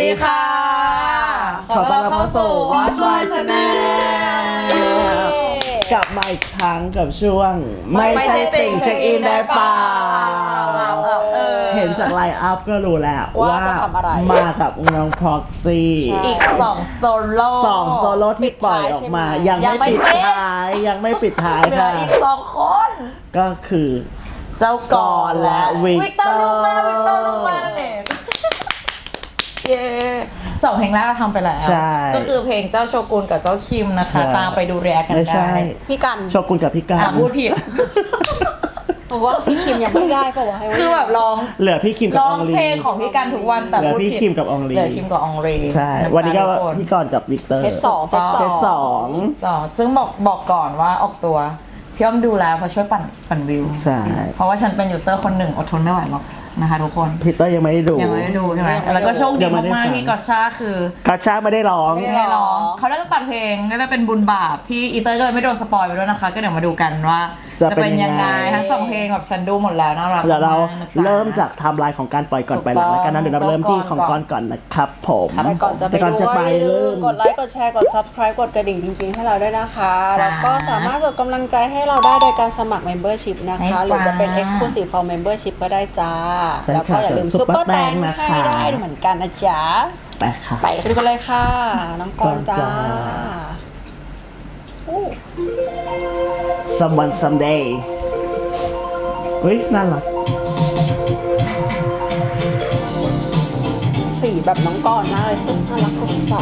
ดีค่ะ ขอต้อนรับเข้าสู่ Watch My Channel กลับมาอีกครั้งกับช่วง ไม่ใช่ติ่งเช็คอินได้เปล่าเออ เห็นจากไลน์อัพก็รู้แล้วว่าจะทำอะไร มากับน้องพ็อกซี่ใช่อีกสองโซโล่ สองโซโล่ที่ปล่อยออกมาปิดท้ายใช่ไหมยังยังไม่ไม่ปิดเป๊ะท้ายยังไม่ปิดท้ายเหลือค่ะ อีกสองคน ก็คือ เจ้ากอนและวิวิกกเตเตออร์ร์ลูกมาวิกเตอร์ลูกมานั่นเอง เย้สองเพลงแรกเราทำไปแล้ว ใช่ก็คือเพลงเจ้าโชกุนกับเจ้าคิมนะคะ ใช่ ตามไปดูเรียกันไม่ได้ใช่พี่กันโชกุนกับพี่กาอะรพูดผิด บอกว่าพี่คิมยังไม่ได้ป่าวะให้ไว้คือแบบร้องเหลือพี่คิมกับร้อององลี เพลงของพี่กันทุกวันแต่เหลือพูดพี่ผิดคิมกับอองลี เหลือคิมกับอองรีใช่ะคะวันนี้ก็ทุคน พี่กรณ์กับวิกเตอร์เทสสองเทสเทสสองสอง สองซึ่งบอกบอกก่อนว่าออกตัว พี่อ้อมดูแล้วเพราะช่วยปั่นปั่นวิว ใช่ เพราะว่าฉันเป็นยูเซอร์คนหนึ่งอดทนไม่ไหวหรอก นะคะทุกคนพีเตอร์ยังไม่ได้ดู ยังไม่ได้ดูใช่ไหมแล้วก็โชคดียังไม่ได้มากฟัง ๆที่กอชชาคือกาชาไม่ได้ร้อง ไม่ได้ร้องเขาได้ตัดเพลงก็ได้เป็นบุญบาปที่อีเตอร์ก็เลยไม่โดนสปอยไปด้วยนะคะ ก็เดี๋ยวมาดูกันว่า จะเป็นยังไง ทั้งสองเพลงแบบฉันดูหมดแล้วน่ารักเดี๋ยวเรามากนะจ๊ะ เริ่มจากไทม์ไลน์ของการปล่อยก่อนไปหลังแล้วกันนะเดี๋ยวเราเริ่มที่ของกอนก่อนนะครับผมครับไปก่อนจะไปแต่ก่อนดูจะไปว่าอย่าลืเริ่ม มกดไลค์ กดแชร์ กด subscribe กดกระดิ่งจริงๆ ให้เราด้วยนะคะค่ะแล้วก็สามารถส่งกำลังใจให้เราได้โดยการสมัคร membership นะใช่คะ จ้า หรือจะเป็น exclusive for membership ก็ได้จ้า ใช่แล้วก็ค่ะอย่าลืมซุปซุปเปเปออร์ร์แตแตงงนะให้คะ ได้เหมือนกันนะจ๊ะ ไปค่ะ ไปดูกันเลยค่ะ น้องกรณ์จ้าก่อนจ้าโอ้ someone someday เฮ้ยน่ารักสีแบบน้องกรณ์มากเลยสุดน่ารักสดใส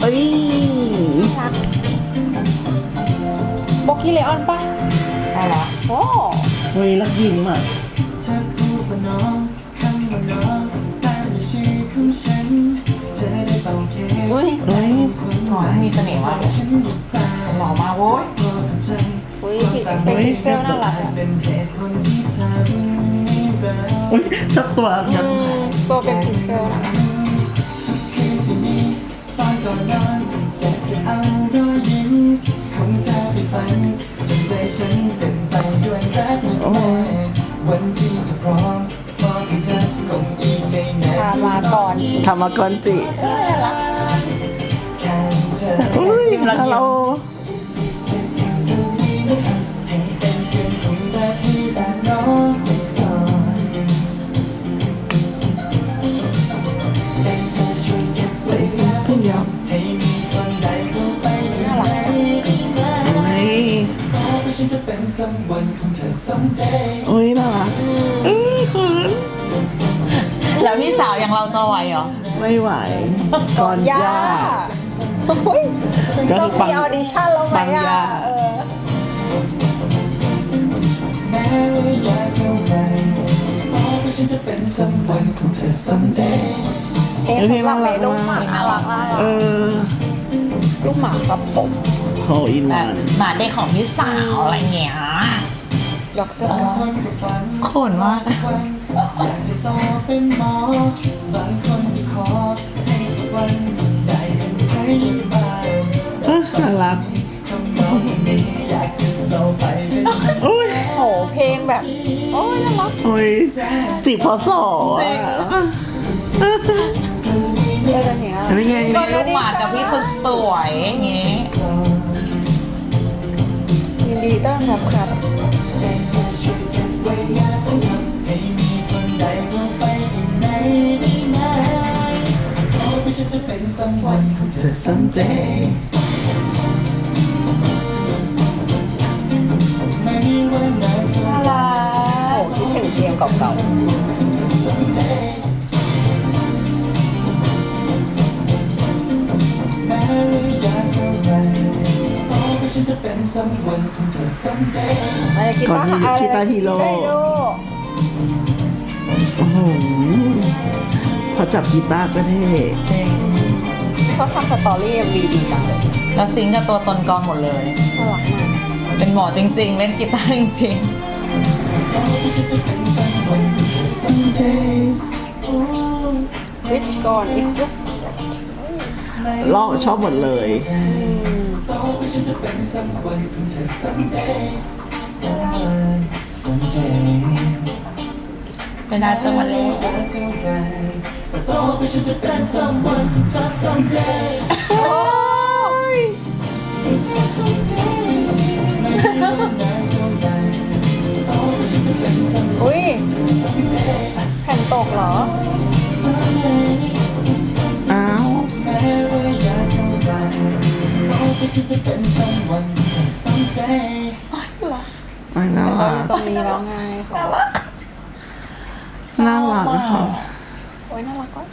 เอ้ยโบกี้เลออนปะใช่แล้วโอ้เฮ้ยรักยิ้มอะ เธอพูดว่าน้องคำว่าน้อง อุ้ยเฮ้ยหอมมีเสน่ห์มากเลยฉันหยุดตาหล่อมากโว้ยตัวของใจอุ้ยเป็นพิกเซลน่ารักอะเป็นเหตุผลที่ทำให้เราเฮ้ยชอบตัวกันอืมตัวเป็นพิกเซลน่ารักทุกคืนที่มีตอนก่อนนอนจะเก็บเอารอยยิ้มของเธอไปฝันจนใจฉันเป็นไปด้วยรักมันแน่วันที่จะพร้อมบอกให้เธอคงอีกไม่นานพามาก่อนจิทำมาก่อนจิ รักยิ้มฮัลโหลให้เป็นเพียงคนแบบที่แต่น้องไม่ก่อนใจเธอช่วยเก็บไว้อย่าเพิ่งยอมให้มีคนใดเข้าไปที่ไหนได้ไหมเฮ้ยเพราะว่าฉันจะเป็น someone ของเธอ someday เฮ้ยน่ารักเอ้ยเขินแล้วพี่สาวอย่างเราจะไหวเหรอไม่ไหวก่อนย่าย่าเฮ้ยก็ต้คือองปัง มีออดิชั่นแล้วไหมปังย่าอะเออแม้ว่าอยากเท่าไหร่เพราะว่าฉันจะเป็น someone ของเธอ someday เอ๊ะสำหรับเมลูกหมาน่ารักน่ารัเอกอลูกหมากับผมโฮอินแบวับนหมาเด็กของพี่สาวอะไรเงี้ยดอกเตอร์บางคนก็ฝันขนมากอยากจะโตเป็นหมอบางคนก็ขอให้สักวันได้เป็ นพยาบาลเอ้ยน่ารักคำน้องคนนี้อยากจะโตไปเป็นโอ้ยโหเพลงแบบ โอ้ยน่ารักโอ้ยจีบพอสออะเออแต่เนี้ยอันนี้ไงก็ลูกหมากับพี่คนสวยอย่างงี้ยินดีต้อนรับครับใจเธอช่วยเก็บ someone ของเธอ someday ไม่ว่านานเท่าไหร่โอ้คิดถึงเพลงเก่าแม้ระยะเท่าไหร่เพราะว่าฉันจะเป็น someone ของเธอ someday ๆอะไรกีตาร์ก่อนที่อะไรกีตาร์ฮีโร่ฮีโร่โอ้โหพอจับกีตาร์ก็เท่ เขาทำสตอรี่เอ็มวีดีจังเลยแล้วซิงก์กับตัวตนกองหมดเลย น่ารักมากเป็นหมอจริงๆ เล่นกีตาร์จริงวิชอลองชอบหมดเลยเป็นอาจะมาเล่ โตไปฉันจะเป็น someone ของเธอ someday ไม่ได้นานเท่าไหร่โตไปฉันจะเป็น someday อุ้ยแผ่นตกเหรอ อ้าวแม้วเท่าไหร่ะเป็น someone ของเธอ someday ไม่น่ารัอยู่กตรงนี้แล้วไงเขาน่ารักอะค่ะ โอ้ยน่ารักว่ะ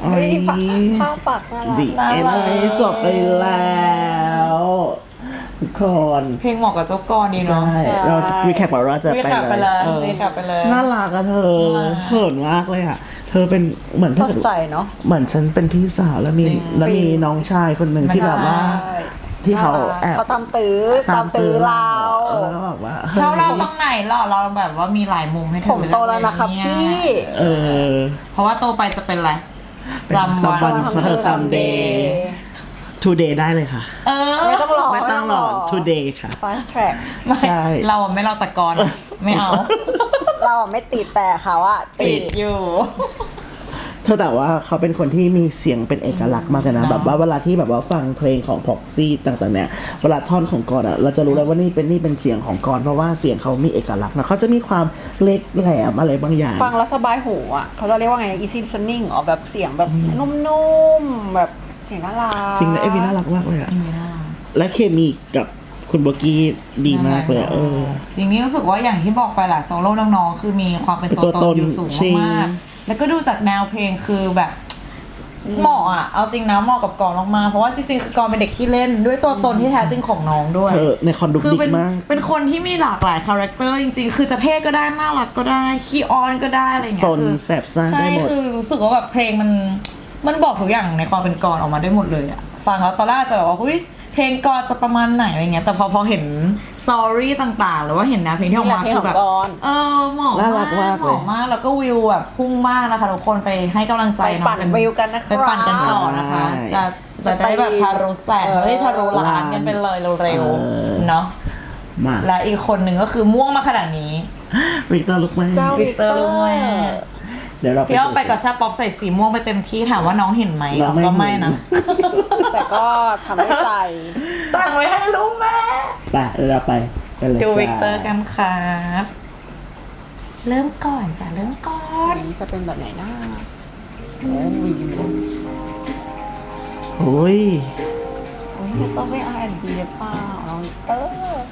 โอ้เฮ้ยยผ้าผ้าปักน่ารักดีเอ็นไอจบไปแล้วทุกคนเพลงเหมาะกับเจ้ากรดีใช่เนาะเรารีแคปว่าเราจะรีไปแคปไปเลยออรีแคปไปเลย น่ารักอะเธอเขินมากเลยอะเธอเป็นเหมือนสถ้าดเกิดใสเนาะเหมือนฉันเป็นพี่สาวแล้วมีจริงแล้วมีน้องชายคนหนึ่งที่แบบว่าใช่ ที่เขาน่รักแอบ เขาตามตื้อตามตื้อเรา แล้วก็แบบว่าเช่าเราตรงไหนหรอเราแบบว่ามีหลายมุมให้เธอผมโตแล้วนะครับเยพี่ เออเพราะว่าโตไปจะเป็นอะไรเป็น Someone someone ของเธอ someday today ได้เลยค่ะ เออไม่ต้องรอไม่ต้องหรอก today ค่ะ fast track ไม่ใช่ เราอะไม่เราตะกอนไม่เอา เราอะไม่ติดแต่เขาอะติติดดอยู่ เธอแต่ว่าเขาเป็นคนที่มีเสียงเป็นเอกลักษณ์มากเลยนะเนอะแบบว่าเวลาที่แบบว่าฟังเพลงของพ็อกซี่ต่างๆเนี่ยเวลาท่อนของกอนอะเราจะรู้เลยว่านี่เป็นนี่เป็นเสียงของกอนเพราะว่าเสียงเขามีเอกลักษณ์นะเขาจะมีความเล็กแหลมอะไรบางอย่าง ฟังแล้วสบายหูอะเขาจะเรียกว่าไงนะ easy listening อ๋อแบบเสียงแบบนุ่มๆแบบเสียงน่ารักจริงนะเอวีน่ารักมากเลยอะและเคมีกับคุณโบกี้ดีมากเลยอะเอออย่างนี้รู้สึกว่าอย่างที่บอกไปแหละโซโล่น้องๆคือมีความเป็นตัวตัวตตนนอยู่สูงจริงมากๆ แล้วก็ดูจากแนวเพลงคือแบบเหมาะอะ เอาจริงนะเหมาะกับกองมากๆเพราะว่าจริงๆคือกองเป็นเด็กที่เล่นด้วยตัวตนที่แท้จริงของน้องด้วย เธอในคอนดุกคือดิกเป็นมาก เป็นคนที่มีหลากหลายคาแรคเตอร์จริงๆ คือจะเท่ก็ได้น่ารักก็ได้ขี้ออนก็ได้อะไรอย่างซเงี้ยนคือแสบซ่าใช่ได้หมด คือรู้สึกว่าแบบเพลงมันมันบอกทุกอย่างในความเป็นกรออกมาได้หมดเลยอะฟังแล้วตอนแรกอาจจะแบบว่าหุ้ย เพลงกรจะประมาณไหนอะไรเงี้ยแต่พอพอเห็นซอรี่ต่างๆ หรือว่าเห็นแนวเพลงที่ออกมานี่แหละเพลงคือแบบของกรเออเหมาะน่ารักมากเหมาะมากแล้วก็วิวแบบพุ่งมากนะคะทุกคนไปให้กำลังใจไปน้องปั่นวิวกันนะครับไปปั่นกันต่อนะคะใช่จะจะได้แบบทารุแสนเออเฮ้ยทารุล้านกันไปเลยเร็วเออๆเนาะมาและอีกคนหนึ่งก็คือม่วงมาขนาดนี้วิกเตอร์ลุกไหมเจ้าวิวิกกเตเตออร์ร์ด้วย เดี๋ยวเราไปพี่อ้อมไปดูกับชาป๊อปใส่สีม่วงไปเต็มที่ถามว่าน้องเห็นไหมน้องไม่ก็ไม่เห็นนะแต่ก็ทำด้วยใจตั้งไว้ให้ลูกแม่ไปเดี๋ยวเราไปกันเลยดูจ้าวิกเตอร์กันครับเริ่มก่อนจ้ะเริ่มก่อน อันนี้จะเป็นแบบไหนนะโอ้วิวโอ้ยโอ้ยไม่ต้องเป็น R&B หรือเปล่าน้องวิกเตอร์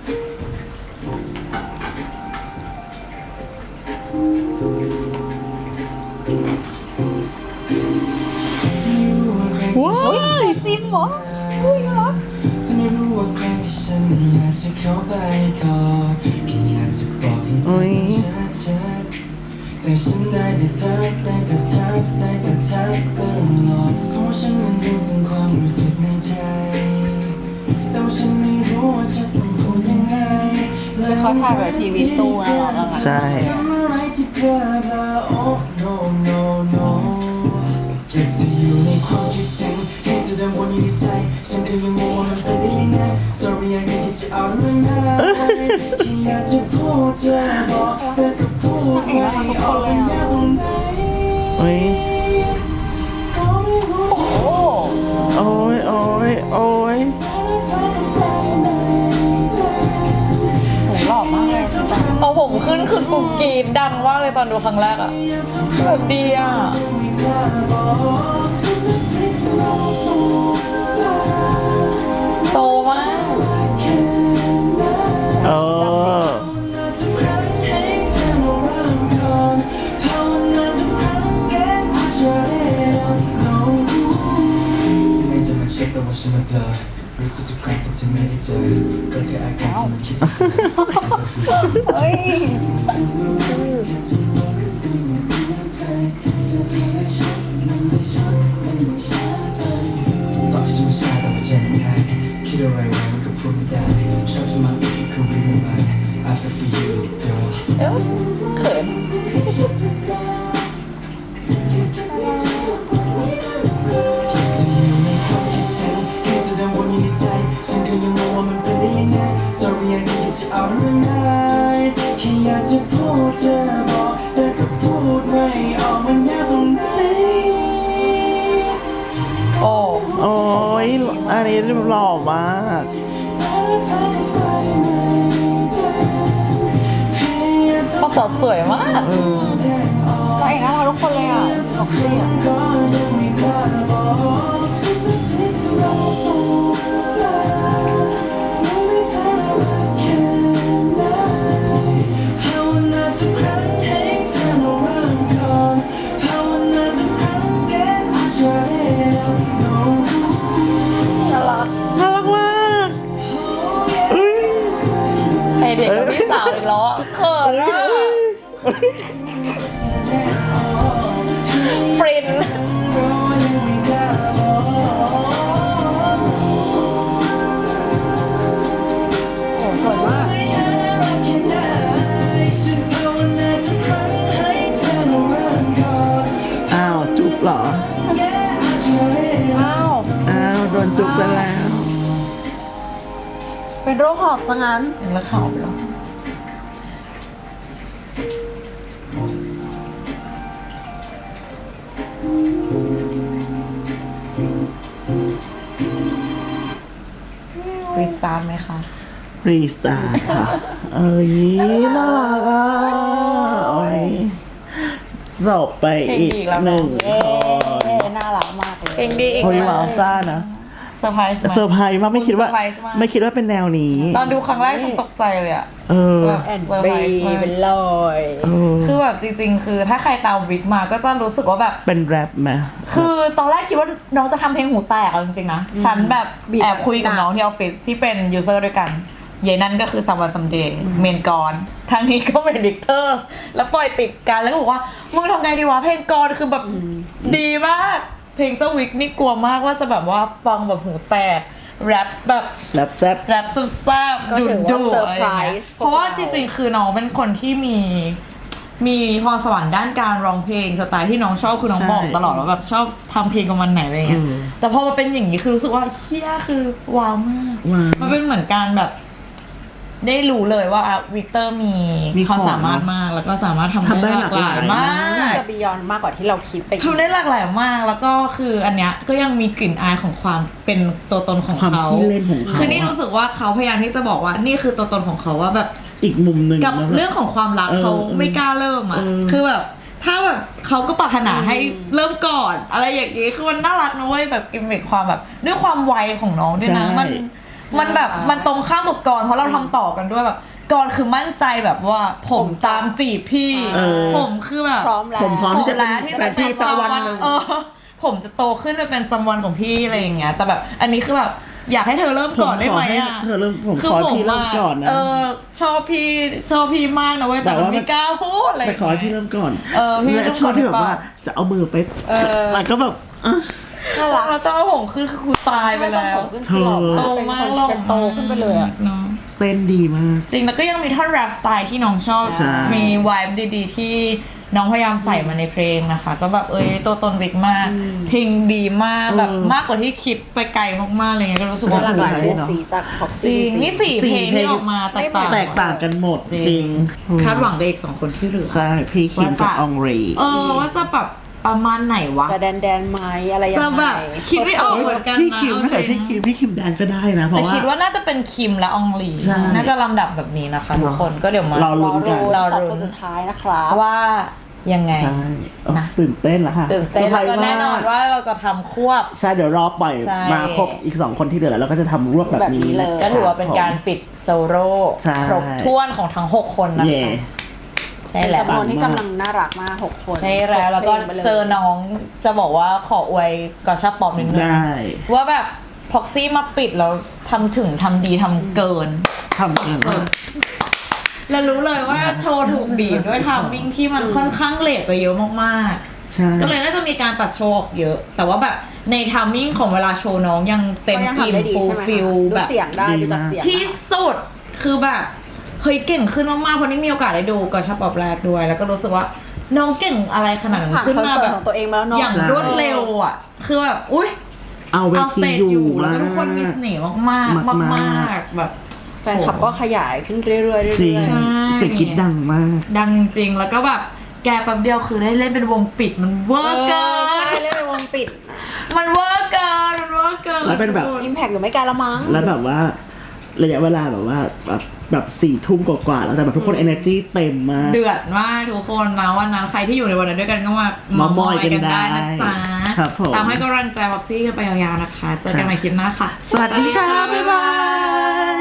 ว่าใครที่เฮ้ยใส่ซิมเหรออุ้ยน่ารักจะไม่รู้ว่าใครที่ฉันอยากจะเข้าไปก่อนแค่อยากจะบอกให้เธอชัดๆแต่ฉันได้แต่ทักได้แต่ทักได้แต่ทักตลอดเพราะว่าฉันมันรู้ถึงความรู้สึกในใจแต่ว่าฉันไม่รู้ว่าจะต้องพูดยังไงคือเขาถ่ายแบบทีวีตู้นะเหรอใช่ทำ อะไรที่เก็บเธออยู่ในความคิดถึงให้เธอเดินวนอยู่ในใจ ฉันก็ยังงงว่ามันเป็นได้ยังไง sorry I can't get you out of my mind แค่อยากจะพูดจะบอกแต่ก็พูดไม่ออกเป็นยากตรงไหนโอ้ยก็ไม่รู้โอ้ยโอ้ยโอ้ยผมหล่อมากเลยจังเอผมขึ้นคือกูกรีดดังมากเลยตอนดูครั้งแรกอะแบบดีอะ โตมากแค่ไหนเออนาทุกครั้งให้เธอมาเริ่มก่อนภาวนาทุกครั้งแก้จะได้เราไม่จะมาเช็คแต่ว่าฉันมาเบลอรู้สึกทุกครั้งที่เธอไม่ได้เจอก็แค่อาการที่มันคิดถึงเธอเฮ้ย ยู่ในใจฉันก็ยังงงว่ามันเป็นได้ยังไง Sorry I can't get จะเอาเรื่องไหนแค่อยากจะพูดเธอบอกแต่ก็พูดไม่ออกมันยากตรงไหนโอ้โอ้ยอันนี้หล่อมากพอสดสวยมากเราเองน่ารักทุกคนเลยอะออกซี่อะ ฟรินโอ้สวยมาก อ้าว จุ๊บเหรอ อ้าว อ้าว โดนจุ๊บไปแล้ว เป็นโรคหอบซะงั้น แล้วเขาเหรอ ตาร์ทไหมคะรีสตาร์ค่ะ เอ้ยน่ารักอะโอ้ยจบไปอีกเพลงอีกแล้วนะหนึ่งเย้คนน่ารักมากเลย เพลงดีอีกโอ้ยแล้วว้าวซ่านะเซอร์ไพรส์มาก เซอร์ไพรส์มากไม่คิดว่า เซอร์ไพรส์มาก ไม่คิดว่าเป็นแนวนี้ตอนดูครั้งแรกฉันตกใจเลยอะเออ แบบแอนเซอร์บีไพรส์มากเป็นลอยเออคือแบบจริง ๆ คือถ้าใครตามวิกมาก็จะรู้สึกว่าแบบ เป็นแรปไหม คือตอนแรกคิดว่าน้องจะทำเพลงหูแตกเอาจริงๆนะ ฉันแบบบีบแอบคุยกับหนักน้องที่ออฟฟิศที่เป็นยูเซอร์ด้วยกันเยนั่นก็คือซัมวันซัมเดย์เมนกรทางนี้ก็เป็นวิกเตอร์ แล้วปล่อยติดกันแล้วก็บอกว่า มึงทำไงดีวะเพลงกรคือแบบดีมาก เพลงเจ้าวิกนี่กลัวมากว่าจะแบบว่าฟังแบบหูแตกแรปแบบแรปแซ่บแรปแซ่บก็ๆดุถือว่าดุเซอร์อะไรไพรอย่างเงี้ยส์เพราะว่าพวกจเราริงๆ คือน้องเป็นคนที่มี มีพรสวรรค์ด้านการร้องเพลงสไตล์ที่น้องชอบคือน้องใช่บอกตลอดว่าแบบชอบทำเพลงกับมันไหนอะไรเงี้ยอืมแต่พอมาเป็นอย่างนี้คือรู้สึกว่าเชี่ยคือว้าวมาก ว้าวมันเป็นเหมือนการแบบ ได้รู้เลยว่าอะวิกเตอร์มีมีความของสามารถมากแล้วก็สามารถทำทำได้ได้หลากหลายหลากหลายมากน่าจะ บียอนมากกว่าที่เราคิดไปอีก ทำได้หลากหลายมากแล้วก็คืออันเนี้ยก็ยังมีกลิ่นอายของความเป็นตัวตนของความเขาขี้เล่นของเขา คือนี่รู้สึกว่าเขาพยายามที่จะบอกว่านี่คือตัวตนของเขาว่าแบบ อีกมุมหนึ่งกับนะ เรื่องของความรักเออเขาไม่กล้าเริ่มอะ เออ คือแบบถ้าแบบเขาก็ปรารถนาให้เริ่มก่อน อะไรอย่างงี้คือมันน่ารักนะเว้ยแบบกิมมิคความแบบ ด้วยความไวของน้องด้วยนะใช่มันมันแบบมันตรงข้ามกับกรเพราะเราทำต่อกันด้วยแบบ กรคือมั่นใจแบบว่า ผมตามจีบพี่ เออ ผมคือแบบพร้อมแล้ว ผมพร้อมที่จะเป็นแล้วที่แฟจะนพี่สักวันหนึ่ง เออผมจะโตขึ้นไปเป็นซัมวันของพี่อะไรอย่างเงี้ย แต่แบบอันนี้คือแบบอยากให้เธอเริ่มก่อนได้ไหมผมขอให้อะเธอเริ่มผมคือขอให้ผมพี่เริ่มอะก่อนนะ เออชอบพี่ชอบพี่มากนะเว้ยแต่แต่มันว่าไม่กล้าพูดอะไร แต่ขอให้พี่เริ่มก่อนเออพี่และเริ่มชอบที่แบบก่อนว่าจะเอามือไปเออ แต่ก็แบบเออน่ารักแล้วตอนผมคือคือกูตายไปแล้วขึ้นคือหล่อโตมากมาก เป็นคนเป็นโตขึ้นไปเลยอะเนาะ เต้นดีมาก จริงแล้วก็ยังมีท่อนแรปสไตล์ที่น้องชอบ ใช่ มีวายดีๆ ที่น้องพยายามใส่มาในเพลงนะคะ ก็แบบเอ้ยตัวตนวิกมาก เพลงดีมากแบบมากกว่าที่คิดไปไกลมากๆเลยไงก็รู้สึกว่าหลากหลายโอ้เฉโหดสีจากพ็อกจริซี่งนี่สี่สี่เพลงเพลงที่ออกมาแตกต่างแตกต่างกันหมดจริง คาดหวังกับอีกสองคนที่เหลือ ใช่ พี่คิมกับอองรี เออว่าจะแบบ ประมาณไหนวะ จะแดนแดนๆไหมอะไรยังจะไงแบบคิดไม่ออกเหมือนกันพี่นะคิมถ้าเกิดเอาจริพี่งคิมพี่คิมแดนก็ได้นะเพแต่ราะว่า คิดว่าน่าจะเป็นคิมและอองลีใช่น่าจะลำดับแบบนี้นะคะทุกคนก็เดี๋ยวมารอลุ้นกันรอรอรู้ลุ้นคนสุดท้ายนะครับ ว่ายังไง ใช่เออนะตื่นเต้นแล้วค่ะตื่นเต้นซอร์ไพรแล้วส์ก็แน่นอนมกว่าเราจะทำควบ ใช่เดี๋ยวรอปล่อยใช่ มาครบอีกสองคนที่เหลือแล้วเราก็จะทำรวบแบบแบบนี้นี้เลย ก็ถือว่าเป็นการปิดโซโล่ใช่ ครบถ้วนของทั้ง 6 คนนะเย่ คะ ใช่แล้วจำนวนที่กำลังน่ารักมากหกคนใช่แล้วแล้วก็หพงไปย เจอน้องจะบอกว่าขออวยกอชาปอมนิดนึง ได้ว่าแบบพ็อกซี่มาปิดแล้วทำถึงทำดีทำเกิน ทำกันว่าแล้วรู้เลยว่าโชว์ถูกบีบด้วยทามมิ่งที่มันค่อนข้างเลทไปเยอะมากใช่ ๆ ก็เลยน่าจะมีการตัดโชว์ออกเยอะ แต่ว่าแบบในทามมิ่งของเวลาโชว์น้องยังเต็มก็ยังอิ่ทำมได้ดีฟูลใช่ไหมฟิลคะดูแบบเสียงได้ดีดูจากมากเสียงที่สุดคือแบบ เฮ้ยเก่งขึ้นมากๆเพราะนี่มีโอกาสได้ดูกอชาปอบแรกด้วย แล้วก็รู้สึกว่าน้องเก่งอะไรขนาดนั้นผ่านขึ้นคอนมาเสิแบร์ตบของตัวเองมาแล้วเนาะอย่างรวดเร็วอะ คือแบบอุ้ยเอาเวเอาสทีเตจอยู่อยู่แล้วมาก็ทุกคนมีเสน่ห์มากๆมากๆมากๆแบบ แฟนคลับก็ขยายขึ้นเรื่อยๆเรื่อยๆจริงใช่เสียงกรีดดังมาก ดังจริงๆ แล้วก็แบบแกแป๊บเดียวคือได้เล่นเป็นวงปิดมันเวอเอร์อเกิน ใช่เรื่องวงปิดมันเวอร์เกินมันเวอร์เกินแล้วเป็นแบบ อิมแพกอยู่ไม่ไกลละมั้ง แล้วแบบว่าระยะเวลาแบบว่าแบบ แบบสี่ทุ่มกว่าๆแล้วแต่แบบทุกคน energy เต็มมาก เดือดมากทุกคนนะวันนั้นใครที่อยู่ในวันนั้นด้วยกันก็มาเมามอยกันได้นะจ๊ะครับผมตามให้กำลังใจบ็อกซี่กันไปยาวๆนะคะเจอกันใหม่คลิปหน้าค่ะ สวัสดีค่ะ บ๊ายบาย